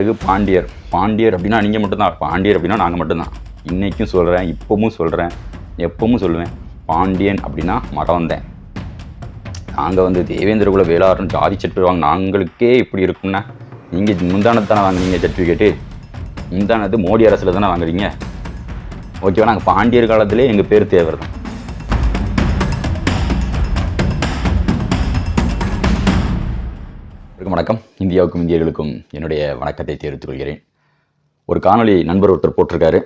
பிறகு பாண்டியர். பாண்டியர் அப்படின்னா நீங்கள் மட்டும்தான் பாண்டியர் அப்படின்னா நாங்கள் மட்டும்தான். இன்றைக்கும் சொல்கிறேன் இப்போவும் சொல்கிறேன் எப்பவும் சொல்லுவேன். பாண்டியன் அப்படின்னா மறந்தேன். நாங்கள் வந்து தேவேந்திர குல வேளாறுன்னு ஜாதி சர்டிஃபிகேட் வாங்க நாங்களுக்கே இப்படி இருக்கும்னா நீங்கள் முந்தானத்தானே வாங்குறீங்க சர்டிஃபிகேட்டு? முந்தானது மோடி அரசில் தானே வாங்குறீங்க? ஓகேவா? நாங்கள் பாண்டியர் காலத்திலே எங்கள் பேர் தேவர் வணக்கம், இந்தியாவுக்கும் இந்தியர்களுக்கும் என்னுடைய வணக்கத்தை தெரிவித்துக் கொள்கிறேன். ஒரு காணொளி நண்பர் ஒருத்தர் போட்டிருக்காரு.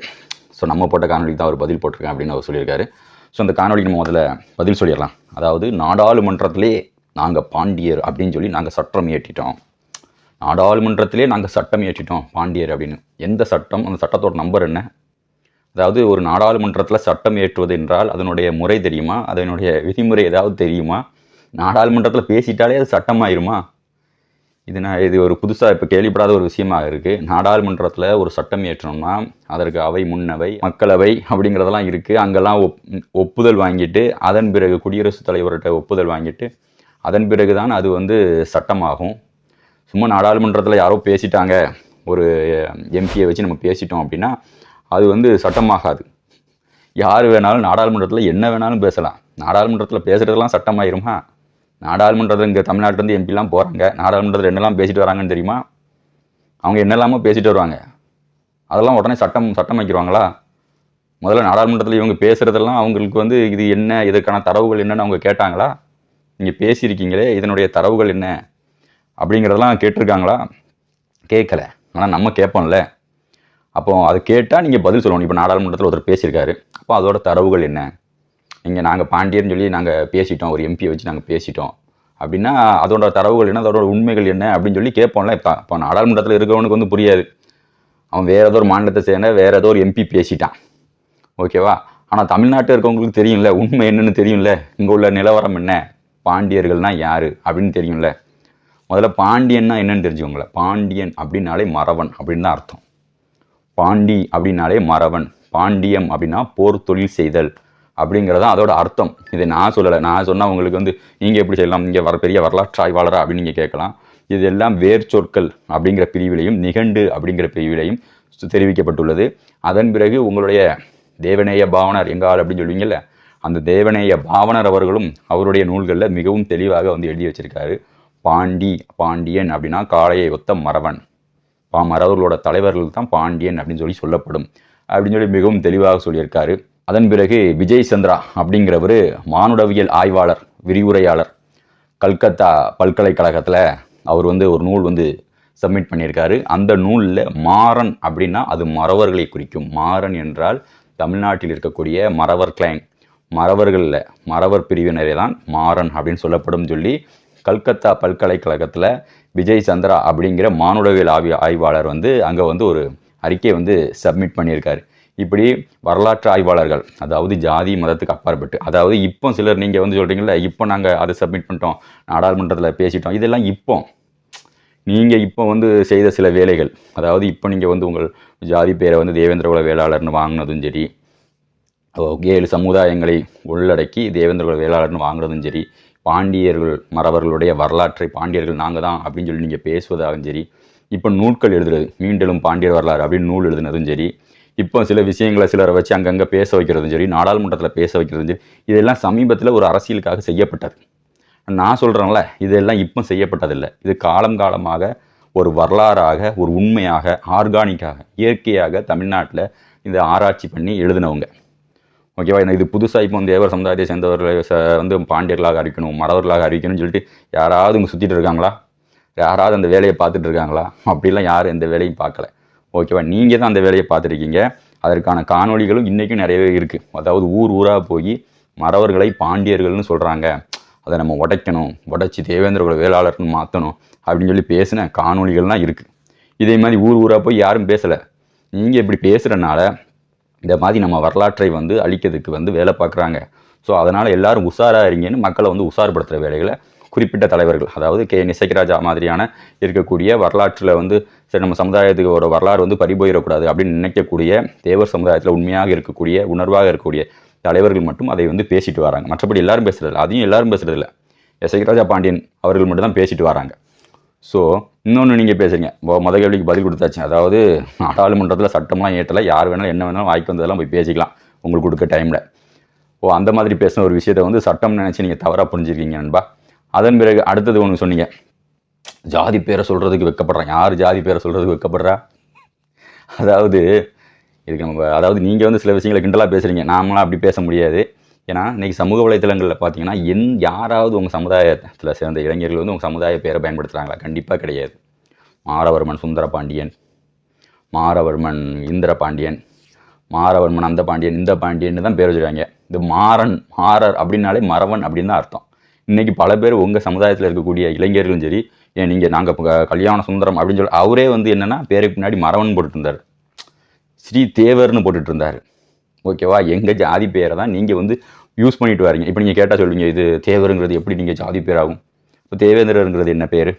ஸோ நம்ம போட்ட காணொலிக்கு தான் அவர் பதில் போட்டிருக்கேன் அப்படின்னு அவர் சொல்லியிருக்காரு. ஸோ அந்த காணொலிக்கு நம்ம முதல்ல பதில் சொல்லிடலாம். அதாவது நாடாளுமன்றத்திலே நாங்கள் பாண்டியர் அப்படின்னு சொல்லி நாங்கள் சட்டம் இயற்றிட்டோம். நாடாளுமன்றத்திலே நாங்கள் சட்டம் இயற்றிட்டோம் பாண்டியர் அப்படின்னு. எந்த சட்டம்? அந்த சட்டத்தோட நம்பர் என்ன? அதாவது ஒரு நாடாளுமன்றத்தில் சட்டம் ஏற்றுவது என்றால் அதனுடைய முறை தெரியுமா? அதனுடைய விதிமுறை ஏதாவது தெரியுமா? நாடாளுமன்றத்தில் பேசிட்டாலே அது சட்டமாயிருமா? இது நான் இது ஒரு புதுசாக இப்போ கேள்விப்படாத ஒரு விஷயமாக இருக்குது நாடாளுமன்றத்தில் ஒரு சட்டம் ஏற்றணும்னா அதற்கு அவை முன்னவை மக்களவை அப்படிங்கிறதெல்லாம் இருக்குது அங்கெல்லாம் ஒப் ஒப்புதல் வாங்கிட்டு அதன் பிறகு குடியரசுத் தலைவர்கிட்ட ஒப்புதல் வாங்கிட்டு அதன் பிறகு தான் அது வந்து சட்டமாகும். சும்மா நாடாளுமன்றத்தில் யாரோ பேசிட்டாங்க. ஒரு எம்பியை வச்சு நம்ம பேசிட்டோம் அப்படின்னா அது வந்து சட்டமாகாது. யார் வேணாலும் நாடாளுமன்றத்தில் என்ன வேணாலும் பேசலாம். நாடாளுமன்றத்தில் பேசுகிறதெல்லாம் சட்டமாயிருமா? நாடாளுமன்றத்தில் இங்கே தமிழ்நாட்டிலேருந்து எம்பிலாம் போகிறாங்க நாடாளுமன்றத்தில் என்னெல்லாம் பேசிட்டு வராங்கன்னு தெரியுமா? அவங்க என்னெல்லாமோ பேசிட்டு வருவாங்க. அதெல்லாம் உடனே சட்டம் சட்டம் வைக்கிறாங்களா முதல்ல நாடாளுமன்றத்தில் இவங்க பேசுகிறதெல்லாம் அவங்களுக்கு வந்து இது என்ன இதற்கான தரவுகள் என்னன்னு அவங்க கேட்டாங்களா? நீங்கள் பேசியிருக்கீங்களே இதனுடைய தரவுகள் என்ன? அப்படிங்கிறதெல்லாம் கேட்டிருக்காங்களா? கேட்கல. ஆனால் நம்ம கேட்போம்ல. அப்போது அது கேட்டால் நீங்கள் பதில் சொல்லணும். இப்போ நாடாளுமன்றத்தில் ஒருத்தர் பேசியிருக்காரு. அப்போ அதோட தரவுகள் என்ன? இங்கே நாங்கள் பாண்டியர்னு சொல்லி நாங்கள் பேசிட்டோம். ஒரு எம்பியை வச்சு நாங்கள் பேசிட்டோம். அப்படின்னா அதோட தரவுகள் என்ன அதோட உண்மைகள் என்ன அப்படின்னு சொல்லி கேட்போம்ல. இப்போ இப்போ நாடாளுமன்றத்தில் இருக்கிறவனுக்கு வந்து புரியாது. அவன் வேறு ஏதோ ஒரு மாநிலத்தை சேர்ந்த வேறு ஏதோ ஒரு எம்பி பேசிட்டான். ஓகேவா? ஆனால் தமிழ்நாட்டில் இருக்கவங்களுக்கு தெரியும்ல உண்மை என்னன்னு தெரியும்ல. இங்கே உள்ள நிலவரம் என்ன? பாண்டியர்கள்னால் யார்? அப்படின்னு தெரியும்ல. முதல்ல பாண்டியன்னா என்னன்னு தெரிஞ்சுக்கோங்களேன் பாண்டியன் அப்படின்னாலே மறவன் அப்படின்னு தான் அர்த்தம். பாண்டி அப்படின்னாலே மறவன். பாண்டியம் அப்படின்னா போர் தொழில் செய்தல். அப்படிங்கிறதான் அதோட அர்த்தம். இதை நான் சொல்லலை. நான் சொன்னால் உங்களுக்கு வந்து நீங்கள் எப்படி செய்யலாம்? இங்கே வர பெரிய வரலாற்று ஆய்வாளரா அப்படின்னு நீங்கள் கேட்கலாம். இது எல்லாம் வேர் சொற்கள் அப்படிங்கிற பிரிவிலையும் நிகண்டு அப்படிங்கிற பிரிவிலையும் தெரிவிக்கப்பட்டுள்ளது. அதன் பிறகு உங்களுடைய தேவநேய பாவனர் எங்கால் அப்படின்னு சொல்லுவீங்கல்ல அந்த தேவநேய பாவனர் அவர்களும் அவருடைய நூல்களில் மிகவும் தெளிவாக வந்து எழுதி வச்சிருக்காரு. பாண்டி பாண்டியன் அப்படின்னா காளையை ஒத்த மறவன். பா மறவர்களோட தலைவர்கள் தான் பாண்டியன் அப்படின்னு சொல்லி சொல்லப்படும். அப்படின்னு சொல்லி மிகவும் தெளிவாக சொல்லியிருக்காரு. அதன் பிறகு விஜய் சந்திரா அப்படிங்கிறவர் மானுடவியல் ஆய்வாளர் விரிவுரையாளர். கல்கத்தா பல்கலைக்கழகத்தில் அவர் வந்து ஒரு நூல் வந்து சப்மிட் பண்ணியிருக்காரு. அந்த நூலில் மாறன் அப்படின்னா அது மறவர்களை குறிக்கும். மாறன் என்றால் தமிழ்நாட்டில் இருக்கக்கூடிய மறவர் கிளைன் மறவர்களில் மறவர் பிரிவினரே தான் மாறன் அப்படின்னு சொல்லப்படும் சொல்லி கல்கத்தா பல்கலைக்கழகத்தில் விஜய் சந்திரா அப்படிங்கிற மானுடவியல் ஆய்வு ஆய்வாளர் வந்து அங்கே வந்து ஒரு அறிக்கையை வந்து சப்மிட் பண்ணியிருக்காரு. இப்படி வரலாற்று ஆய்வாளர்கள் அதாவது ஜாதி மதத்துக்கு அப்பாற்பட்டு அதாவது இப்போ சிலர் நீங்கள் வந்து சொல்கிறீங்களா இப்போ நாங்கள் அதை சப்மிட் பண்ணிட்டோம் நாடாளுமன்றத்தில் பேசிட்டோம் இதெல்லாம் இப்போ. நீங்கள் இப்போ வந்து செய்த சில வேலைகள் அதாவது இப்போ நீங்கள் வந்து உங்கள் ஜாதி பேரை வந்து தேவேந்திரகுல வேளாளர்னு வாங்கினதும் சரி ஏழு சமுதாயங்களை உள்ளடக்கி தேவேந்திரகுல வேளாளர்னு வாங்கினதும் சரி பாண்டியர்கள் மறவர்களுடைய வரலாற்றை பாண்டியர்கள் நாங்கள் தான் அப்படின்னு சொல்லி நீங்கள் பேசுவதாகவும் சரி இப்போ நூல்கள் எழுதுறது மீண்டெழும் பாண்டியர் வரலாறு அப்படின்னு நூல் எழுதுனதும் சரி இப்போ சில விஷயங்களை சிலரை வச்சு அங்கங்கே பேச வைக்கிறதும் சரி நாடாளுமன்றத்தில் பேச வைக்கிறதும் சரி இதெல்லாம் சமீபத்தில் ஒரு அரசியலுக்காக செய்யப்பட்டது. நான் சொல்கிறேன்ல இதெல்லாம் இப்போ செய்யப்பட்டதில்லை. இது காலம் காலமாக ஒரு வரலாறாக ஒரு உண்மையாக ஆர்கானிக்காக இயற்கையாக தமிழ்நாட்டில் இந்த ஆராய்ச்சி பண்ணி எழுதினவங்க. ஓகேவா? இது புதுசாக இப்போ தேவர் சமுதாயத்தை சேர்ந்தவர்களை ச- வந்து பாண்டியர்களாக அறிவிக்கணும் மறவர்களாக அறிவிக்கணும்னு சொல்லிட்டு யாராவது இங்கே சுற்றிட்டு இருக்காங்களா? யாராவது அந்த வேலையை பார்த்துட்டு இருக்காங்களா? அப்படிலாம் யாரும் எந்த வேலையும் பார்க்கல. ஓகேவா? நீங்கள் தான் அந்த வேலையை பார்த்துருக்கீங்க. அதற்கான காணொளிகளும் இன்றைக்கும் நிறையவே இருக்குது அதாவது ஊர் ஊராக போய் மறவர்களை பாண்டியர்கள்னு சொல்கிறாங்க அதை நம்ம உடைக்கணும். உடைச்சி தேவேந்திரோட வேளாளர்னு மாற்றணும் அப்படின்னு சொல்லி பேசின காணொளிகள்லாம் இருக்குது இதே மாதிரி ஊர் ஊராக போய் யாரும் பேசலை. நீங்கள் இப்படி பேசுகிறனால இந்த மாதிரி நம்ம வரலாற்றை வந்து அழிக்கிறதுக்கு வந்து வேலை பார்க்குறாங்க. ஸோ அதனால் எல்லாரும் உஷாராக இருங்கன்னு மக்களை வந்து உஷார்படுத்துகிற வேலைகளை குறிப்பிட்ட தலைவர்கள் அதாவது கே. நிசைக்கராஜா மாதிரியான இருக்கக்கூடிய வரலாற்றில் வந்து சரி நம்ம சமுதாயத்துக்கு ஒரு வரலாறு வந்து பறிபோயிடக்கூடாது அப்படின்னு நினைக்கக்கூடிய தேவர் சமுதாயத்தில் உண்மையாக இருக்கக்கூடிய உணர்வாக இருக்கக்கூடிய தலைவர்கள் மட்டும் அதை வந்து பேசிட்டு வராங்க. மற்றபடி எல்லாரும் பேசுறதில்ல. அதையும் எல்லாரும் பேசுறதில்ல. எசைராஜா பாண்டியன் அவர்கள் மட்டும் தான் பேசிட்டு வராங்க. ஸோ இன்னொன்று நீங்கள் பேசுகிறீங்க இப்போ கேள்விக்கு பதில் கொடுத்தாச்சு. அதாவது நாடாளுமன்றத்தில் சட்டம்லாம் ஏற்றலை. யார் வேணாலும் என்ன வேணாலும் வாய்க்கு வந்ததெல்லாம் போய் பேசிக்கலாம். உங்களுக்கு கொடுக்க டைமில் ஓ அந்த மாதிரி பேசின ஒரு விஷயத்தை வந்து சட்டம் நினச்சி நீங்கள் தவறாக புரிஞ்சுருக்கீங்க நண்பா? அதன் பிறகு அடுத்தது ஒன்று சொன்னீங்க. ஜாதி பேரை சொல்கிறதுக்கு வெக்கப்படுறான் யார் ஜாதி பேரை சொல்கிறதுக்கு வெக்கப்படுறா? அதாவது இதுக்கு நம்ம அதாவது நீங்கள் வந்து சில விஷயங்களை கிண்டலாக பேசுகிறீங்க நாமளாம் அப்படி பேச முடியாது. ஏன்னா இன்றைக்கி சமூக வலைத்தளங்களில் பார்த்தீங்கன்னா எந் யாராவது உங்கள் சமுதாயத்தில் சேர்ந்த இளைஞர்கள் வந்து உங்கள் சமுதாய பேரை பயன்படுத்துகிறாங்களா கண்டிப்பாக கிடையாது. மாரவர்மன் சுந்தர பாண்டியன் மாரவர்மன் இந்திர பாண்டியன் மாரவர்மன் அந்த பாண்டியன் இந்த பாண்டியன் தான் பேர் வச்சுருக்காங்க. இந்த மாறன் மாறர் அப்படின்னாலே மறவன் அப்படின்னு தான் அர்த்தம். இன்றைக்கி பல பேர் உங்கள் சமுதாயத்தில் இருக்கக்கூடிய இளைஞர்களும் சரி ஏன் நீங்கள் நாங்கள் கல்யாண சுந்தரம் அப்படின்னு சொல்லி அவரே வந்து என்னென்னா பேருக்கு பின்னாடி மறவன் போட்டுட்டு இருந்தார் ஸ்ரீ தேவர்னு போட்டுட்டு இருந்தார் ஓகேவா? எங்கள் ஜாதி பேரை தான் நீங்கள் வந்து யூஸ் பண்ணிட்டு வரீங்க. இப்போ நீங்கள் கேட்டால் சொல்லுவீங்க இது தேவருங்கிறது எப்படி நீங்கள் ஜாதி பேராகும் இப்போ தேவேந்திரருங்கிறது என்ன பேர்?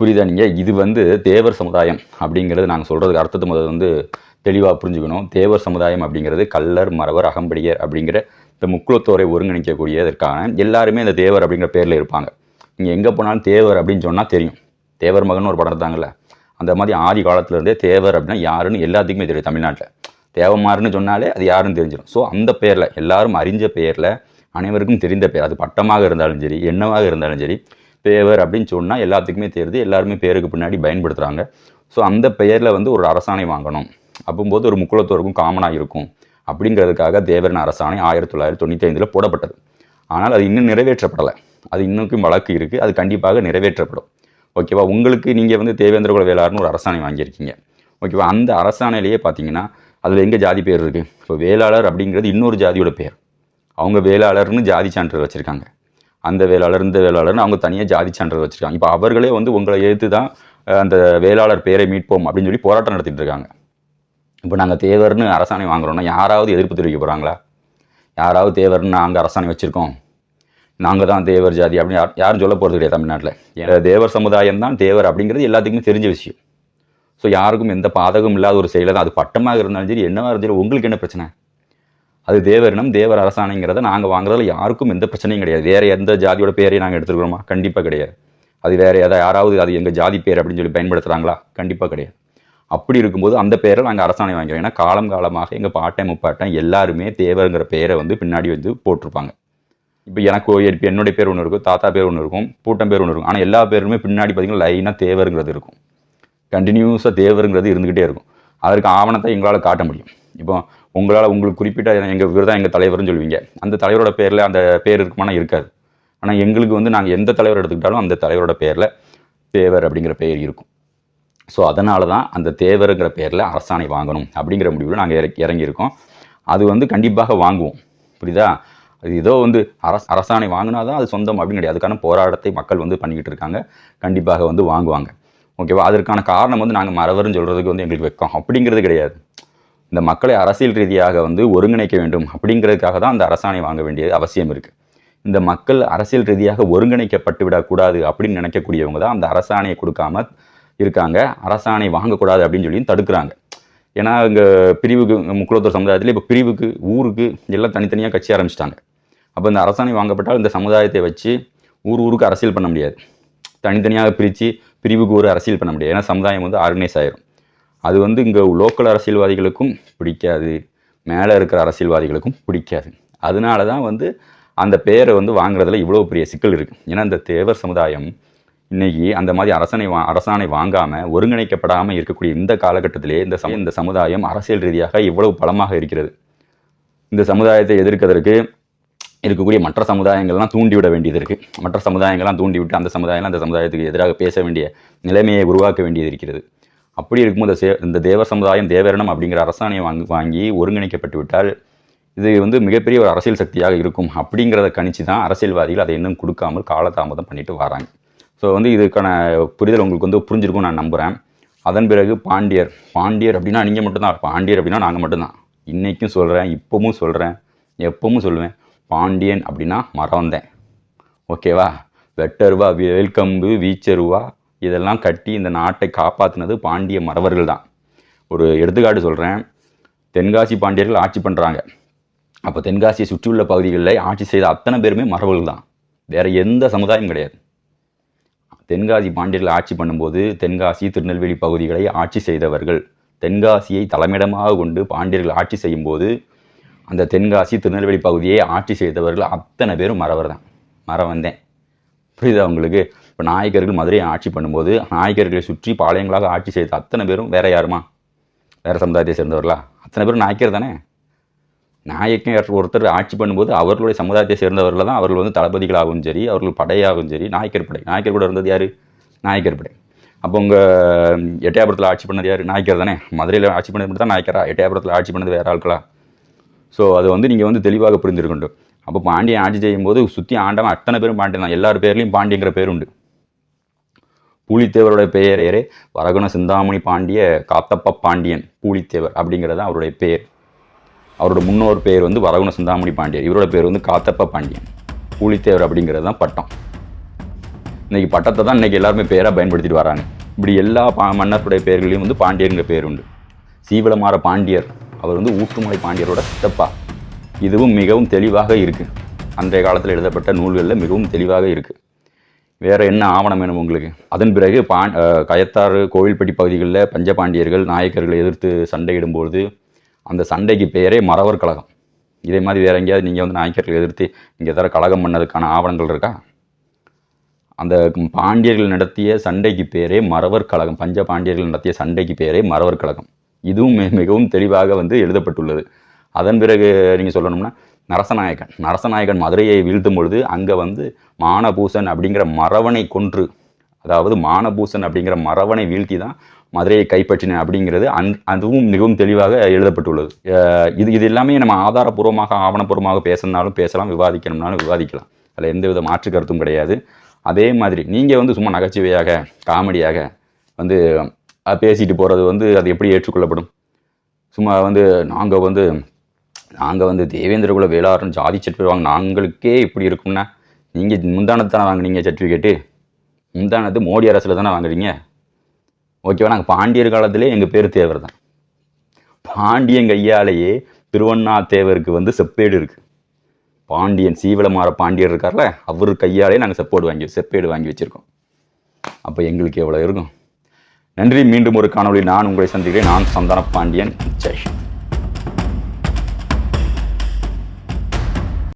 புரியுதா நீங்கள் இது வந்து தேவர் சமுதாயம் அப்படிங்கிறது நாங்கள் சொல்கிறதுக்கு அர்த்தத்தை முதல்ல வந்து தெளிவாக புரிஞ்சுக்கணும். தேவர் சமுதாயம் அப்படிங்கிறது கல்லர் மறவர் அகம்படியர் அப்படிங்கிற இந்த முக்குளத்தோரை ஒருங்கிணைக்கக்கூடியதற்கான எல்லாருமே இந்த தேவர் அப்படிங்கிற பேரில் இருப்பாங்க. நீங்கள் எங்கே போனாலும் தேவர் அப்படின்னு சொன்னால் தெரியும். தேவர் மகன் ஒரு படம் இருந்தாங்கல்ல அந்த மாதிரி ஆதி காலத்துலேருந்தே தேவர் அப்படின்னா யாருன்னு எல்லாத்துக்குமே தெரியும் தமிழ்நாட்டில். தேவமாருன்னு சொன்னாலே அது யாருன்னு தெரிஞ்சிடும். ஸோ அந்த பேரில் எல்லாரும் அறிஞ்ச பேரில் அனைவருக்கும் தெரிந்த பேர் அது பட்டமாக இருந்தாலும் சரி என்னவாக இருந்தாலும் சரி தேவர் அப்படின்னு சொன்னால் எல்லாத்துக்குமே தெரியுது எல்லாருமே பேருக்கு பின்னாடி பயன்படுத்துகிறாங்க ஸோ அந்த பெயரில் வந்து ஒரு அரசாணை வாங்கணும். அப்போம்போது ஒரு முக்குளத்தோருக்கும் காமனாக இருக்கும் அப்படிங்கிறதுக்காக தேவரின் அரசாணை ஆயிரத்தி தொள்ளாயிரத்தி தொண்ணூற்றி ஐந்தில் போடப்பட்டது. ஆனால் அது இன்னும் நிறைவேற்றப்படலை. அது இன்னும் வழக்கு இருக்குது அது கண்டிப்பாக நிறைவேற்றப்படும். ஓகேவா? உங்களுக்கு நீங்கள் வந்து தேவேந்திர குல வேளார்னு ஒரு அரசாணை வாங்கியிருக்கீங்க. ஓகேவா? அந்த அரசாணையிலேயே பார்த்தீங்கன்னா அதில் எங்கே ஜாதி பேர் இருக்குது இப்போ வேளாளர் அப்படிங்கிறது இன்னொரு ஜாதியோட பேர். அவங்க வேளாளர்னு ஜாதி சான்றிதழ் வச்சுருக்காங்க. அந்த வேளாளர் இந்த வேளாளர்னு அவங்க தனியாக ஜாதி சான்றிதழ் வச்சுருக்காங்க. இப்போ அவர்களே வந்து உங்களை எதிர்த்து தான் அந்த வேளாளர் பேரை மீட்போம் அப்படின்னு சொல்லி போராட்டம் நடத்திட்டு இருக்காங்க. இப்போ நாங்கள் தேவர்னு அரசாணை வாங்குறோம்னா யாராவது எதிர்ப்பு தெரிவிக்க போகிறாங்களா யாராவது தேவர்னு நாங்கள் அரசாணை வச்சுருக்கோம். நாங்கள் தான் தேவர் ஜாதி அப்படின்னு யார் யாரும் சொல்ல போகிறது கிடையாது தமிழ்நாட்டில். தேவர் சமுதாயம் தான் தேவர் அப்படிங்கிறது எல்லாத்துக்குமே தெரிஞ்ச விஷயம். ஸோ யாருக்கும் எந்த பாதகம் இல்லாத ஒரு செயலை தான் அது பட்டமாக இருந்தாலும் சரி என்னவாக இருந்தாலும் உங்களுக்கு என்ன பிரச்சனை? அது தேவரினம் தேவர் அரசாணைங்கிறத நாங்கள் வாங்குறதுல யாருக்கும் எந்த பிரச்சனையும் கிடையாது. வேறு எந்த ஜாதியோட பேரையும் நாங்கள் எடுத்துருக்கிறோமா? கண்டிப்பாக கிடையாது. அது வேறு எதாவது யாராவது அது எங்கள் ஜாதி பேர் அப்படின்னு சொல்லி பயன்படுத்துகிறாங்களா கண்டிப்பாக கிடையாது. அப்படி இருக்கும்போது அந்த பேரை நாங்கள் அரசாணை வாங்கிறோம் ஏன்னா காலம் காலமாக எங்கள் பாட்டன் முப்பாட்டன் எல்லாருமே தேவருங்கிற பேரை வந்து பின்னாடி வந்து போட்டிருப்பாங்க. இப்போ எனக்கு இப்போ என்னுடைய பேர் ஒன்று இருக்கும் தாத்தா பேர் ஒன்று இருக்கும் பூட்டம் பேர் ஒன்று இருக்கும். ஆனால் எல்லா பேருமே பின்னாடி பார்த்தீங்கன்னா லைனாக தேவருங்கிறது இருக்கும். கண்டினியூஸாக தேவருங்கிறது இருந்துக்கிட்டே இருக்கும். அதற்கு ஆவணத்தை எங்களால் காட்ட முடியும். இப்போ உங்களால் உங்களுக்கு குறிப்பிட்ட எங்கள் இவர் தான் எங்கள் தலைவர்னு சொல்லுவீங்க. அந்த தலைவரோட பேரில் அந்த பேர் இருக்குமானா இருக்காது. ஆனால் எங்களுக்கு வந்து நாங்கள் எந்த தலைவர் எடுத்துக்கிட்டாலும் அந்த தலைவரோட பேரில் தேவர் அப்படிங்கிற பெயர் இருக்கும். ஸோ அதனால தான் அந்த தேவருங்கிற பேரில் அரசாணை வாங்கணும் அப்படிங்கிற முடிவில் நாங்கள் இறக்கி இறங்கியிருக்கோம். அது வந்து கண்டிப்பாக வாங்குவோம். புரியுதா? அது ஏதோ வந்து அரச அரசாணை வாங்கினா தான் அது சொந்தம் அப்படின்னு கிடையாது. அதுக்கான போராட்டத்தை மக்கள் வந்து பண்ணிக்கிட்டு இருக்காங்க. கண்டிப்பாக வந்து வாங்குவாங்க. ஓகேவா அதற்கான காரணம் வந்து நாங்கள் மறவர்னு சொல்கிறதுக்கு வந்து எங்களுக்கு வெக்கம் அப்படிங்கிறது கிடையாது. இந்த மக்களை அரசியல் ரீதியாக வந்து ஒருங்கிணைக்க வேண்டும் அப்படிங்கிறதுக்காக தான் அந்த அரசாணை வாங்க வேண்டியது அவசியம் இருக்குது இந்த மக்கள் அரசியல் ரீதியாக ஒருங்கிணைக்கப்பட்டு விடக்கூடாது அப்படின்னு நினைக்கக்கூடியவங்க தான் அந்த அரசாணையை கொடுக்காம இருக்காங்க. அரசாணை வாங்கக்கூடாது அப்படின்னு சொல்லி தடுக்கிறாங்க. ஏன்னா இங்கே பிரிவுக்கு முக்குளத்தூர் சமுதாயத்தில் இப்போ பிரிவுக்கு ஊருக்கு எல்லாம் தனித்தனியாக கட்சி ஆரம்பிச்சிட்டாங்க. அப்போ இந்த அரசாணை வாங்கப்பட்டால் இந்த சமுதாயத்தை வச்சு ஊர் ஊருக்கு அரசியல் பண்ண முடியாது. தனித்தனியாக பிரித்து பிரிவுக்கு ஒரு அரசியல் பண்ண முடியாது. ஏன்னா சமுதாயம் வந்து ஆர்கனைஸ் ஆயிரும். அது வந்து இங்கே லோக்கல் அரசியல்வாதிகளுக்கும் பிடிக்காது. மேலே இருக்கிற அரசியல்வாதிகளுக்கும் பிடிக்காது. அதனால தான் வந்து அந்த பேரை வந்து வாங்குறதுல இவ்வளோ பெரிய சிக்கல் இருக்குது ஏன்னா இந்த தேவர் சமுதாயம் இன்னைக்கு அந்த மாதிரி அரசனை வா அரசாணை வாங்காமல் ஒருங்கிணைக்கப்படாமல் இருக்கக்கூடிய இந்த காலகட்டத்திலே இந்த சம இந்த சமுதாயம் அரசியல் ரீதியாக இவ்வளவு பலமாக இருக்கிறது. இந்த சமுதாயத்தை எதிர்க்கிறதுக்கு இருக்கக்கூடிய மற்ற சமுதாயங்கள்லாம் தூண்டிவிட வேண்டியது இருக்குது மற்ற சமுதாயங்கள்லாம் தூண்டிவிட்டு அந்த சமுதாயம் அந்த சமுதாயத்துக்கு எதிராக பேச வேண்டிய நிலைமையை உருவாக்க வேண்டியது இருக்கிறது. அப்படி இருக்கும்போது சே- இந்த தேவ சமுதாயம் தேவரணம் அப்படிங்கிற அரசாணையை வாங்கி வாங்கி ஒருங்கிணைக்கப்பட்டு விட்டால் இது வந்து மிகப்பெரிய ஒரு அரசியல் சக்தியாக இருக்கும். அப்படிங்கிறத கணிச்சு தான் அரசியல்வாதிகள் அதை இன்னும் கொடுக்காமல் காலதாமதம் பண்ணிட்டு வராங்க. ஸோ வந்து இதுக்கான புரிதல் உங்களுக்கு வந்து புரிஞ்சிருக்கும் நான் நம்புகிறேன் அதன் பிறகு பாண்டியர். பாண்டியர் அப்படின்னா நீங்கள் மட்டும்தான். பாண்டியர் அப்படின்னா நாங்கள் மட்டும்தான். இன்றைக்கும் சொல்கிறேன் இப்போவும் சொல்கிறேன் எப்பவும் சொல்லுவேன். பாண்டியன் அப்படின்னா மறந்தேன். ஓகேவா வெட்டருவா வேல்கம்பு வீச்சருவா இதெல்லாம் கட்டி இந்த நாட்டை காப்பாற்றினது பாண்டிய மறவர்கள் தான். ஒரு எடுத்துக்காட்டு சொல்கிறேன் தென்காசி பாண்டியர்கள் ஆட்சி பண்ணுறாங்க அப்போ தென்காசியை சுற்றியுள்ள பகுதிகளில் ஆட்சி செய்த அத்தனை பேருமே மறவர்கள் தான். வேறு எந்த சமுதாயம் கிடையாது. தென்காசி பாண்டியர்கள் ஆட்சி பண்ணும்போது தென்காசி திருநெல்வேலி பகுதிகளை ஆட்சி செய்தவர்கள். தென்காசியை தலைமையிடமாக கொண்டு பாண்டியர்கள் ஆட்சி செய்யும்போது அந்த தென்காசி திருநெல்வேலி பகுதியை ஆட்சி செய்தவர்கள் அத்தனை பேரும் மறவர் தான் மறவந்தேன். புரியுதா உங்களுக்கு? இப்போ நாயக்கர்கள் மதுரையை ஆட்சி பண்ணும்போது நாயக்கர்களை சுற்றி பாளையங்களாக ஆட்சி செய்த அத்தனை பேரும் வேற யாருமா? வேற சமுதாயத்தை சேர்ந்தவர்களா? அத்தனை பேரும் நாயக்கர் தானே? நாயக்கர் ஒருத்தர் ஆட்சி பண்ணும்போது அவர்களுடைய சமுதாயத்தை சேர்ந்தவர்கள் தான் அவர்கள் வந்து தளபதிகளாகவும் சரி அவர்கள் படையாகவும் சரி நாயக்கர் படை. நாயக்கர் கூட இருந்தது யார்? நாயக்கர் படை. அப்போ உங்கள் எட்டயபுரத்தில் ஆட்சி பண்ணது யார்? நாயக்கர் தானே? மதுரையில் ஆட்சி பண்ணது மட்டும் தான் நாயக்கரா? எட்டயபுரத்தில் ஆட்சி பண்ணது வேறு ஆட்களா? ஸோ அது வந்து நீங்கள் வந்து தெளிவாக புரிந்திருக்கணும் அப்போ பாண்டியன் ஆட்சி செய்யும்போது சுற்றி ஆண்டவன் அத்தனை பேரும் பாண்டியன் தான். எல்லார் பேர்லேயும் பாண்டியங்கிற பேர் உண்டு. பெயர் பெயரே வரகுண சிந்தாமணி பாண்டிய காத்தப்ப பாண்டியன் பூலித்தேவர் அப்படிங்கிறது தான் அவருடைய பெயர் அவரோட முன்னோர் பேர் வந்து வரகுண சிந்தாமணி பாண்டியர். இவரோட பேர் வந்து காத்தப்ப பாண்டியன். பூலித்தேவர் அப்படிங்கிறது தான் பட்டம். இன்றைக்கி பட்டத்தை தான் இன்னைக்கு எல்லாருமே பேராக பயன்படுத்திட்டு வராங்க. இப்படி எல்லா பா மன்னருடைய பேர்களையும் வந்து பாண்டியருங்கிற பேர் உண்டு. சீவலமாற பாண்டியர் அவர் வந்து ஊற்றுமலை பாண்டியரோட சித்தப்பா. இதுவும் மிகவும் தெளிவாக இருக்குது அன்றைய காலத்தில் எழுதப்பட்ட நூல்களில் மிகவும் தெளிவாக இருக்குது வேறு என்ன ஆவணம் வேணும் உங்களுக்கு? அதன் பிறகு பா கயத்தாறு கோவில்பட்டி பகுதிகளில் பஞ்சபாண்டியர்கள் நாயக்கர்களை எதிர்த்து சண்டையிடும்பொழுது அந்த சண்டைக்கு பெயரே மறவர் கழகம். இதே மாதிரி வேற எங்கேயாவது நீங்கள் வந்து நாயக்கர்களை எதிர்த்து இங்கே தர கழகம் பண்ணதுக்கான ஆவணங்கள் இருக்கா? அந்த பாண்டியர்கள் நடத்திய சண்டைக்கு பேரே மறவர் கழகம் பஞ்ச பாண்டியர்கள் நடத்திய சண்டைக்கு பேரே மறவர் கழகம். இதுவும் மிகவும் தெளிவாக வந்து எழுதப்பட்டுள்ளது. அதன் பிறகு நீங்கள் சொல்லணும்னா நரசநாயகன் நரசநாயகன் மதுரையை வீழ்த்தும் பொழுது அங்கே வந்து மானபூசன் அப்படிங்கிற மறவனை கொன்று அதாவது மானபூசன் அப்படிங்கிற மறவனை வீழ்த்தி தான் மதுரையை கைப்பற்றின அப்படிங்கிறது அந் அதுவும் மிகவும் தெளிவாக எழுதப்பட்டுள்ளது. இது இது எல்லாமே நம்ம ஆதாரபூர்வமாக ஆவணப்பூர்வமாக பேசணுனாலும் பேசலாம் விவாதிக்கணும்னாலும் விவாதிக்கலாம். அதில் எந்தவித மாற்று கருத்தும் கிடையாது. அதே மாதிரி நீங்கள் வந்து சும்மா நகைச்சுவையாக காமெடியாக வந்து பேசிட்டு போகிறது வந்து அது எப்படி ஏற்றுக்கொள்ளப்படும்? சும்மா வந்து நாங்கள் வந்து நாங்கள் வந்து தேவேந்திரகுல வேளாறுன்னு ஜாதி சர்டிஃபிகேட் வாங்க நாங்களுக்கே இப்படி இருக்கும்னா நீங்கள் முந்தானத்தானே வாங்குனீங்க சர்டிஃபிகேட்டு? முந்தானத்து மோடி அரசில் தானே வாங்குறீங்க? ஓகேவா? நாங்கள் பாண்டியர் காலத்திலே எங்கள் பேர் தேவர் தான். பாண்டியன் கையாலேயே திருவண்ணாத்தேவருக்கு வந்து செப்பேடு இருக்குது பாண்டியன் சீவலமாற பாண்டியர் இருக்கார்ல அவர் கையாலே நாங்கள் செப்போடு வாங்கி செப்பேடு வாங்கி வச்சுருக்கோம். அப்போ எங்களுக்கு எவ்வளோ இருக்கும்? நன்றி மீண்டும் ஒரு காணொலி நான் உங்களை சந்திக்கிறேன். நான் சந்தான பாண்டியன். ஜெய்